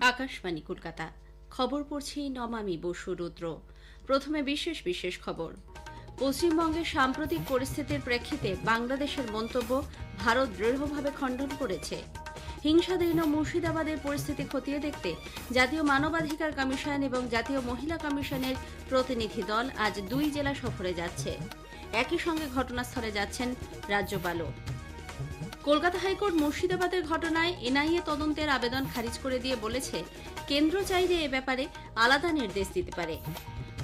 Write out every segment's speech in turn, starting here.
আকাশবাণী, কলকাতা। খবর পড়ছি নমামি বসু রুদ্র। প্রথমে বিশেষ বিশেষ খবর। পশ্চিমবঙ্গের সাম্প্রতিক পরিস্থিতির প্রেক্ষিতে বাংলাদেশের মন্তব্য, ভারত দৃঢ়ভাবে খণ্ডন করেছে। হিংসাদীর্ণ মুর্শিদাবাদের পরিস্থিতি খতিয়ে দেখতে জাতীয় মানবাধিকার কমিশন এবং জাতীয় মহিলা কমিশনের প্রতিনিধি দল আজ দুই জেলা সফরে যাচ্ছে। একই সঙ্গে ঘটনাস্থলে যাচ্ছেন রাজ্যপালও। কলকাতা হাইকোর্ট মুর্শিদাবাদের ঘটনায় এনআইএ তদন্তের আবেদন খারিজ করে দিয়ে বলেছে, কেন্দ্র চাইলে এ ব্যাপারে আলাদা নির্দেশ দিতে পারে।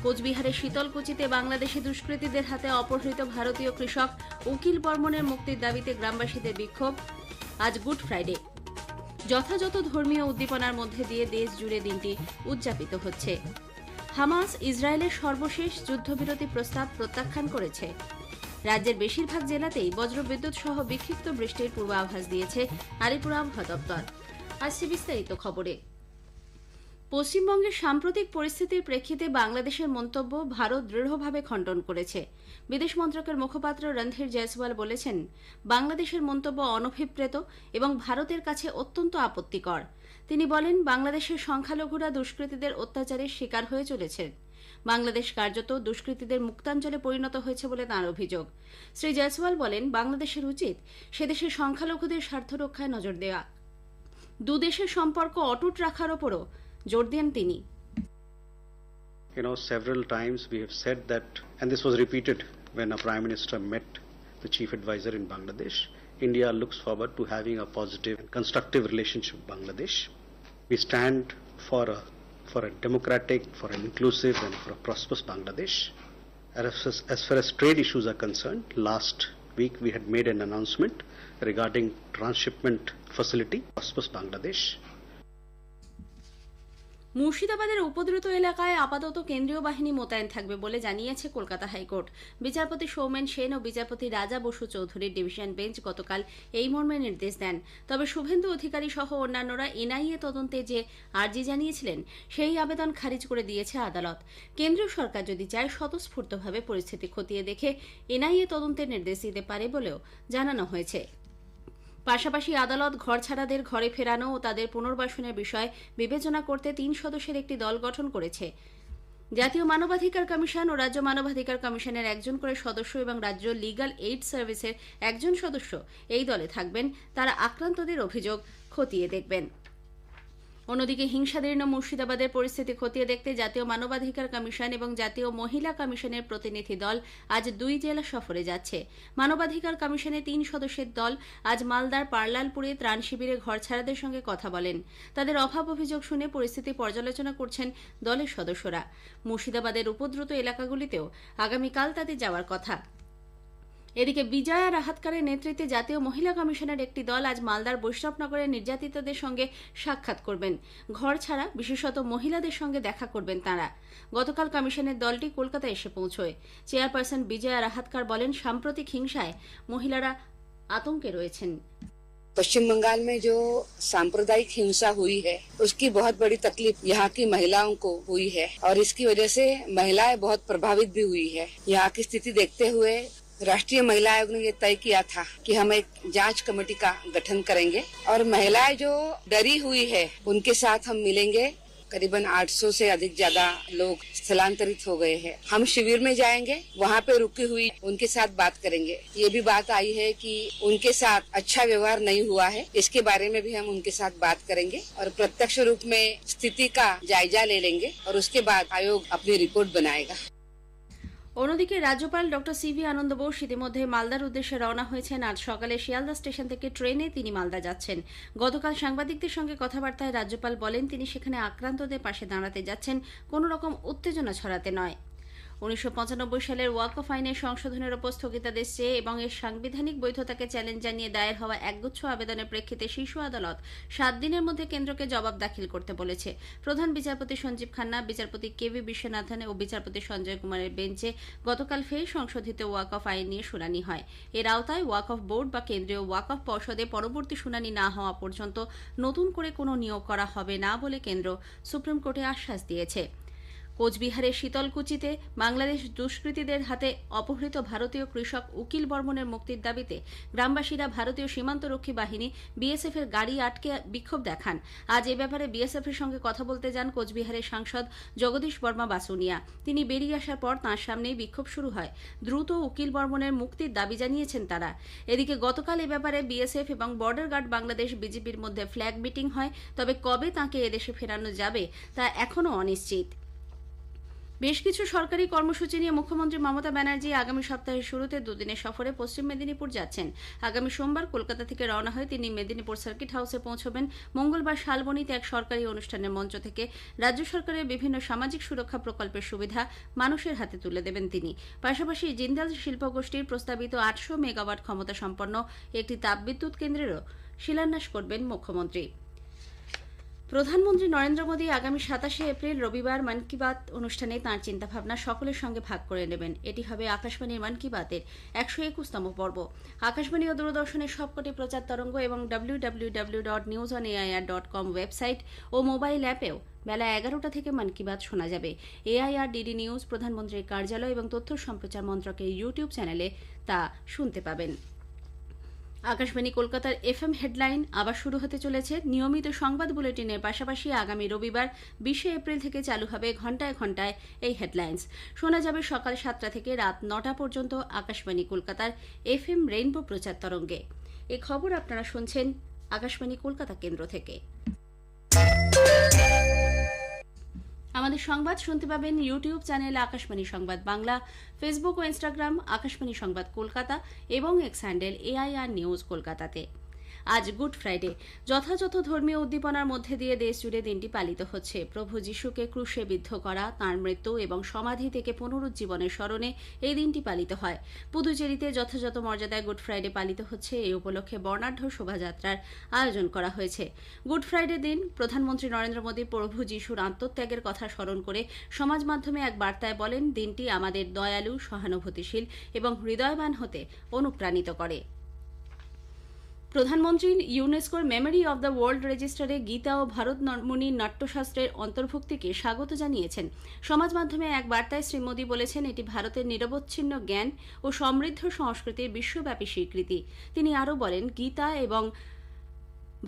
কোচবিহারের শীতলকুচিতে বাংলাদেশি দুষ্কৃতীদের হাতে অপহৃত ভারতীয় কৃষক উকিল বর্মনের মুক্তির দাবিতে গ্রামবাসীদের বিক্ষোভ আজ গুড ফ্রাইডে। যথাযথ ধর্মীয় উদ্দীপনার মধ্যে দিয়ে দেশ জুড়ে দিনটি উদযাপিত হচ্ছে। হামাস ইসরায়েলের সর্বশেষ যুদ্ধবিরতি প্রস্তাব প্রত্যাখ্যান করেছে। রাজ্যের বেশিরভাগ জেলাতেই বজ্রবিদ্যুৎ সহ বিক্ষিপ্ত বৃষ্টির পূর্বাভাস দিয়েছে আলিপুর আবহাওয়া দপ্তর আসছে বিস্তারিত খবরে। পশ্চিমবঙ্গের সাম্প্রতিক পরিস্থিতির প্রেক্ষিতে বাংলাদেশের মন্তব্য ভারত দৃঢ়ভাবে খণ্ডন করেছে। বিদেশ মন্ত্রকের মুখপাত্র রণধীর জয়সওয়াল বলেছেন, বাংলাদেশের মন্তব্য অনভিপ্রেত এবং ভারতের কাছে অত্যন্ত আপত্তিকর। তিনি বলেন, বাংলাদেশের সংখ্যালঘুরা দুষ্কৃতীদের অত্যাচারের শিকার হয়ে চলেছে। বাংলাদেশ কার্যত দুষ্কৃতীদের মুক্তাঞ্চলে পরিণত হয়েছে বলে তাঁর অভিযোগ শ্রী জয়সওয়াল বলেন বাংলাদেশের উচিত সেদেশের সংখ্যালঘুদের স্বার্থ রক্ষায় নজর দেওয়া দুদেশের সম্পর্ক অটুট রাখার ওপরও জোর দেন তিনি You know, several times we have said that, and this was repeated when a Prime Minister met the Chief Advisor in Bangladesh. India looks forward to having a positive and constructive relationship with Bangladesh. We stand for a, for a democratic, for an inclusive, and for a prosperous Bangladesh. As, as far as trade issues are concerned, last week we had made an announcement regarding transshipment facility, prosperous Bangladesh. মুর্শিদাবাদের উপদ্রুত এলাকায় আপাতত কেন্দ্রীয় বাহিনী মোতায়েন থাকবে বলে জানিয়েছে Kolkata high court. বিচারপতি সৌমেন সেন ও বিচারপতি রাজা বসু চৌধুরীর ডিভিশন বেঞ্চ গতকাল এই মর্মে নির্দেশ দেন। তবে শুভেন্দু অধিকারী সহ অন্যান্যরা এনআইএ তদন্তে যে আর্জি জানিয়েছিলেন, সেই আবেদন খারিজ করে দিয়েছে আদালত। কেন্দ্রীয় সরকার যদি চায় স্বতঃস্ফূর্তভাবে পরিস্থিতি খতিয়ে দেখে এনআইএ তদন্তের নির্দেশ দিতে পারে বলেও জানানো হয়েছে। পাশাপাশি আদালত ঘর ছাড়াদের ঘরে ফেরানো ও তাদের পুনর্বাসনের বিষয় বিবেচনা করতে তিন সদস্যের একটি দল গঠন করেছে। জাতীয় মানবাধিকার কমিশন ও রাজ্য মানবাধিকার কমিশনের একজন করে সদস্য এবং রাজ্য লিগাল এইড সার্ভিসের একজন সদস্য এই দলে থাকবেন। তারা আক্রান্তদের অভিযোগ খতিয়ে দেখবেন। অন্যদিকে হিংসাদীর্ণ মুর্শিদাবাদের পরিস্থিতি খতিয়ে দেখতে জাতীয় মানবাধিকার কমিশন এবং জাতীয় মহিলা কমিশনের প্রতিনিধি দল আজ দুই জেলা সফরে যাচ্ছে। মানবাধিকার কমিশনের তিন সদস্যের দল আজ মালদার পার্লালপুরে ত্রাণ শিবিরে ঘর ছাড়াদের সঙ্গে কথা বলেন। তাদের অভাব অভিযোগ শুনে পরিস্থিতি পর্যালোচনা করছেন দলের সদস্যরা। মুর্শিদাবাদের উপদ্রুত এলাকাগুলিতেও আগামীকাল তাদের যাওয়ার কথা। এদিকে বিজয়া রাহাতকারের নেতৃত্বে জাতীয় মহিলা কমিশনের একটি দল আজ মালদার বৈষ্ণবনগরের নির্যাতিতদের সঙ্গে সাক্ষাৎ করবেন ঘর ছাড়া বিশেষত মহিলাদের সঙ্গে দেখা করবেন তাঁরা গতকাল কমিশনের দলটি কলকাতায় এসে পৌঁছয় চেয়ারপারসন বিজয়া রাহাতকার বলেন সাম্প্রতিক হিংসায় মহিলারা আতঙ্কে রয়েছেন पश्चिम बंगाल में जो सांप्रदायिक हिंसा हुई है उसकी बहुत बड़ी तकलीफ यहाँ की महिलाओं को हुई है और इसकी वजह से महिलाएं बहुत प्रभावित भी हुई है यहाँ की स्थिति देखते हुए राष्ट्रीय महिला आयोग ने ये तय किया था कि हम एक जाँच कमेटी का गठन करेंगे और महिलाएँ जो डरी हुई है, उनके साथ हम मिलेंगे। करीबन 800 से अधिक ज़्यादा लोग स्थलांतरित हो गए हैं। हम शिविर में जाएँगे, वहाँ पे रुकी हुई उनके साथ बात करेंगे। ये भी बात आई है कि उनके साथ अच्छा व्यवहार नहीं हुआ है, इसके बारे में भी हम उनके साथ बात करेंगे और प्रत्यक्ष रूप में स्थिति का जायजा ले लेंगे और उसके बाद आयोग अपनी रिपोर्ट बनाएगा। অন্যদিকে রাজ্যপাল ডক্টর সিভি আনন্দ বোস ইতিমধ্যে মালদার উদ্দেশ্যে রওনা হয়েছেন। আজ সকালে শিয়ালদা স্টেশন থেকে ট্রেনে তিনি মালদা যাচ্ছেন। গতকাল সাংবাদিকদের সঙ্গে কথাবার্তায় রাজ্যপাল বলেন, তিনি সেখানে আক্রান্তদের পাশে দাঁড়াতে যাচ্ছেন। কোনো রকম উত্তেজনা ছড়াতে নয়। উনিশশো পঁচানব্বই সালের ওয়াক অফ আইনের সংশোধনের ওপর স্থগিতাদেশ চেয়ে এবং এর সাংবিধানিক বৈধতাকে চ্যালেঞ্জ জানিয়ে দায়ের হওয়া একগুচ্ছ আবেদনের প্রেক্ষিতে শীর্ষ আদালত সাত দিনের মধ্যে কেন্দ্রকে জবাব দাখিল করতে বলেছে। প্রধান বিচারপতি সঞ্জীব খান্না, বিচারপতি কে ভি বিশ্বনাথন ও বিচারপতি সঞ্জয় কুমারের বেঞ্চে গতকাল ফের সংশোধিত ওয়াক অফ আইন নিয়ে শুনানি হয়। এর আওতায় ওয়াক অফ বোর্ড বা কেন্দ্রীয় ওয়াক অফ পর্ষদে পরবর্তী শুনানি না হওয়া পর্যন্ত নতুন করে কোনো নিয়োগ করা হবে না বলে কেন্দ্র সুপ্রিম কোর্টে আশ্বাস দিয়েছে। কোচবিহারের শীতলকুচিতে বাংলাদেশ দুষ্কৃতীদের হাতে অপহৃত ভারতীয় কৃষক উকিল বর্মনের মুক্তির দাবিতে গ্রামবাসীরা ভারতীয় সীমান্তরক্ষী বাহিনী বিএসএফ এর গাড়ি আটকে বিক্ষোভ দেখান। আজ এ ব্যাপারে বিএসএফ এর সঙ্গে কথা বলতে যান কোচবিহারের সাংসদ জগদীশ বর্মা বাসুনিয়া। তিনি বেরিয়ে আসার পর তাঁর সামনেই বিক্ষোভ শুরু হয়। দ্রুত উকিল বর্মনের মুক্তির দাবি জানিয়েছেন তারা। এদিকে গতকাল এ ব্যাপারে বিএসএফ এবং বর্ডার গার্ড বাংলাদেশ বিজেপির মধ্যে ফ্ল্যাগ মিটিং হয়। তবে কবে তাঁকে এদেশে ফেরানো যাবে তা এখনও অনিশ্চিত। বেশ কিছু সরকারি কর্মসূচি নিয়ে মুখ্যমন্ত্রী মমতা ব্যানার্জি আগামী সপ্তাহের শুরুতে দুদিনের সফরে পশ্চিম মেদিনীপুর যাচ্ছেন। আগামী সোমবার কলকাতা থেকে রওনা হয়ে তিনি মেদিনীপুর সার্কিট হাউসে পৌঁছবেন। মঙ্গলবার শালবনীতে এক সরকারি অনুষ্ঠানের মঞ্চ থেকে রাজ্য সরকারের বিভিন্ন সামাজিক সুরক্ষা প্রকল্পের সুবিধা মানুষের হাতে তুলে দেবেন তিনি। পাশাপাশি জিন্দাল শিল্পগোষ্ঠীর প্রস্তাবিত আটশো মেগাওয়াট ক্ষমতা সম্পন্ন একটি তাপবিদ্যুৎ কেন্দ্রেরও শিলান্যাস করবেন মুখ্যমন্ত্রী। প্রধানমন্ত্রী নরেন্দ্র মোদী আগামী সাতাশে এপ্রিল রবিবার মন কি বাত অনুষ্ঠানে তাঁর চিন্তাভাবনা সকলের সঙ্গে ভাগ করে নেবেন। এটি হবে আকাশবাণীর মন কি বাতের একশো একুশতম পর্ব। আকাশবাণী ও দূরদর্শনের সবকটি প্রচার তরঙ্গ এবং W W W dot news on AIR dot com website O mobile অ্যাপেও বেলা এগারোটা থেকে মন কি বাত শোনা যাবে। এআইআর ডিডি নিউজ প্রধানমন্ত্রীর কার্যালয় এবং তথ্য সম্প্রচার মন্ত্রকের ইউটিউব চ্যানেলে তা শুনতে পাবেন। আকাশবাণী কলকাতার এফ এম হেডলাইন আবার শুরু হতে চলেছে নিয়মিত সংবাদ বুলেটিনের পাশাপাশি আগামী রবিবার বিশে এপ্রিল থেকে চালু হবে ঘন্টায় ঘন্টায় এই হেডলাইন্স। শোনা যাবে সকাল সাতটা থেকে রাত নটা পর্যন্ত আকাশবাণী কলকাতার এফ এম রেইনবো প্রচার তরঙ্গে। এ খবর আপনারা শুনছেন আকাশবাণী কলকাতা কেন্দ্র থেকে। আমাদের সংবাদ শুনতে পাবেন ইউটিউব চ্যানেল আকাশবাণী সংবাদ বাংলা, ফেসবুক ও ইনস্টাগ্রাম আকাশবাণী সংবাদ কলকাতা এবং এক্স হ্যান্ডেল এআইআর নিউজ কলকাতাতে। আজ গুড ফ্রাইডে। যথাযথ ধর্মীয় উদ্দীপনার মধ্যে দিয়ে দেশ জুড়ে দিনটি পালিত হচ্ছে। প্রভু যিশুকে ক্রুশে বিদ্ধ করা, তাঁর মৃত্যু এবং সমাধি থেকে পুনরুজ্জীবনের স্মরণে এই দিনটি পালিত হয়। পুদুচেরিতে যথাযথ মর্যাদায় গুড ফ্রাইডে পালিত হচ্ছে। এই উপলক্ষে বর্ণাঢ্য শোভাযাত্রার আয়োজন করা হয়েছে। গুড ফ্রাইডে দিন প্রধানমন্ত্রী নরেন্দ্র মোদী প্রভু যিশুর আত্মত্যাগের কথা স্মরণ করে সমাজ মাধ্যমে এক বার্তায় বলেন, দিনটি আমাদের দয়ালু, সহানুভূতিশীল এবং হৃদয়বান হতে অনুপ্রাণিত করে। প্রধানমন্ত্রী ইউনেস্কোর মেমোরি অব দ্য ওয়ার্ল্ড রেজিস্টারে গীতা ও ভারতমণির নাট্যশাস্ত্রের অন্তর্ভুক্তিকে স্বাগত জানিয়েছেন। সমাজ মাধ্যমে এক বার্তায় শ্রী মোদী বলেছেন, এটি ভারতের নিরবচ্ছিন্ন জ্ঞান ও সমৃদ্ধ সংস্কৃতির বিশ্বব্যাপী স্বীকৃতি। তিনি আরও বলেন, গীতা এবং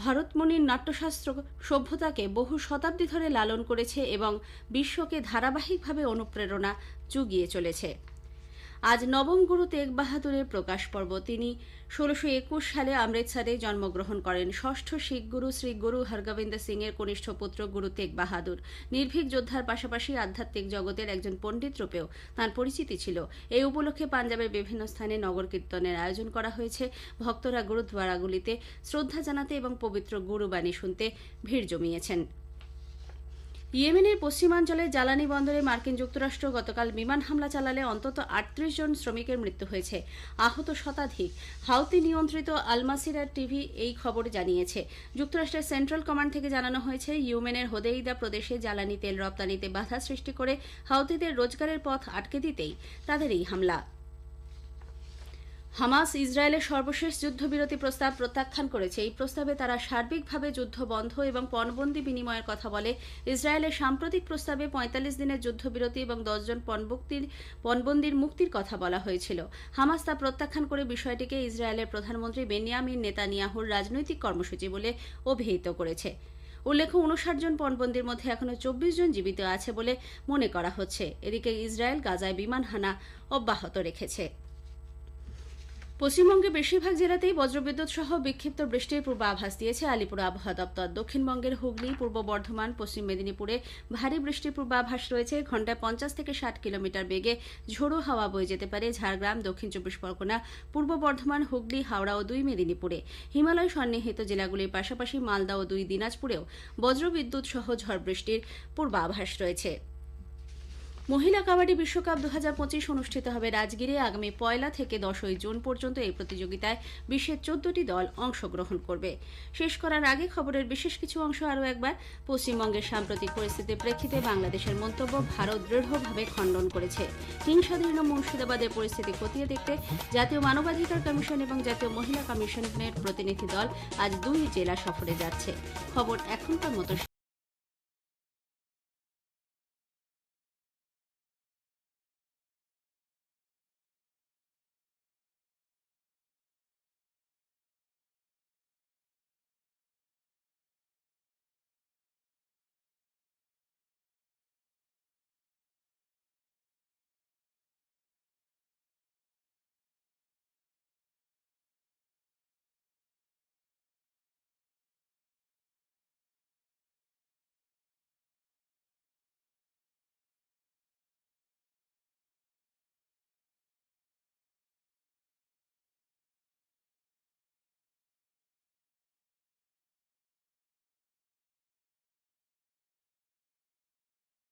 ভারতমণির নাট্যশাস্ত্র সভ্যতাকে বহু শতাব্দী ধরে লালন করেছে এবং বিশ্বকে ধারাবাহিকভাবে অনুপ্রেরণা জুগিয়ে চলেছে। আজ নবম গুরু তেগ বাহাদুরের প্রকাশ পর্ব। তিনি ষোলোশো একুশ সালে অমৃতসরে জন্মগ্রহণ করেন। ষষ্ঠ শিখ গুরু শ্রী গুরু হরগোবিন্দ সিং এর কনিষ্ঠ পুত্র গুরু তেগ বাহাদুর। নির্ভীক যোদ্ধার পাশাপাশি আধ্যাত্মিক জগতের একজন পণ্ডিত রূপেও তাঁর পরিচিতি ছিল। এই উপলক্ষে পাঞ্জাবের বিভিন্ন স্থানে নগর কীর্তনের আয়োজন করা হয়েছে। ভক্তরা গুরুদ্বারাগুলিতে শ্রদ্ধা জানাতে এবং পবিত্র গুরুবাণী শুনতে ভিড় জমিয়েছেন। ইয়েমেনের পশ্চিমাঞ্চলে জ্বালানি বন্দরে মার্কিন যুক্তরাষ্ট্র গতকাল বিমান হামলা চালালে অন্তত আটত্রিশ জন শ্রমিকের মৃত্যু হয়েছে, আহত শতাধিক। হাউতি নিয়ন্ত্রিত আলমাসিরা টিভি এই খবর জানিয়েছে। যুক্তরাষ্ট্রের সেন্ট্রাল কমান্ড থেকে জানানো হয়েছে, ইউমেনের হোদেইদা প্রদেশে জ্বালানি তেল রপ্তানিতে বাধা সৃষ্টি করে হাউতিদের রোজগারের পথ আটকে দিতেই তাদের এই হামলা। হামাস ইসরায়েলের সর্বশেষ যুদ্ধবিরতি প্রস্তাব প্রত্যাখ্যান করেছে। এই প্রস্তাবে তারা সার্বিকভাবে যুদ্ধ বন্ধ এবং পণবন্দি বিনিময়ের কথা বলে। ইসরায়েলের সাম্প্রতিক প্রস্তাবে পঁয়তাল্লিশ দিনের যুদ্ধবিরতি এবং দশজন পণবক্তির, পণবন্দির মুক্তির কথা বলা হয়েছিল। হামাস তা প্রত্যাখ্যান করে বিষয়টিকে ইসরায়েলের প্রধানমন্ত্রী বেনিয়ামিন নেতানিয়াহুর রাজনৈতিক কর্মসূচি বলে অভিহিত করেছে। উল্লেখ্য উনষাট জন পণবন্দির মধ্যে এখনও চব্বিশ জন জীবিত আছে বলে মনে করা হচ্ছে। এদিকে ইসরায়েল গাজায় বিমান হানা অব্যাহত রেখেছে। পশ্চিমবঙ্গের বেশিরভাগ জেলাতেই বজ্রবিদ্যুৎ সহ বিক্ষিপ্ত বৃষ্টির পূর্বাভাস দিয়েছে আলিপুর আবহাওয়া দপ্তর। দক্ষিণবঙ্গের হুগলি, পূর্ব বর্ধমান, পশ্চিম মেদিনীপুরে ভারী বৃষ্টির পূর্বাভাস রয়েছে। ঘন্টায় পঞ্চাশ থেকে ষাট কিলোমিটার বেগে ঝোড়ো হাওয়া বয়ে যেতে পারে ঝাড়গ্রাম, দক্ষিণ চব্বিশ পরগনা, পূর্ব বর্ধমান, হুগলি, হাওড়া ও দুই মেদিনীপুরে। হিমালয় সন্নিহিত জেলাগুলির পাশাপাশি মালদা ও দুই দিনাজপুরেও বজ্রবিদ্যুৎ সহ ঝড় বৃষ্টির পূর্বাভাস রয়েছে। মহিলা কাবাডি বিশ্বকাপ দু হাজার পঁচিশ অনুষ্ঠিত হবে রাজগীরে আগামী পয়লা থেকে দশই জুন পর্যন্ত এই প্রতিযোগিতায় বিশ্বের চোদ্দটি দল অংশগ্রহণ করবে। শেষ করার আগে খবরের বিশেষ কিছু অংশ আরও একবার। পশ্চিমবঙ্গের সাম্প্রতিক পরিস্থিতির প্রেক্ষিতে বাংলাদেশের মন্তব্য, ভারত দৃঢ়ভাবে খণ্ডন করেছে। হিংসাধীর্ণ মুর্শিদাবাদের পরিস্থিতি খতিয়ে দেখতে জাতীয় মানবাধিকার কমিশন এবং জাতীয় মহিলা কমিশনের প্রতিনিধি দল আজ দুই জেলা সফরে যাচ্ছে। খবর এখনকার মতো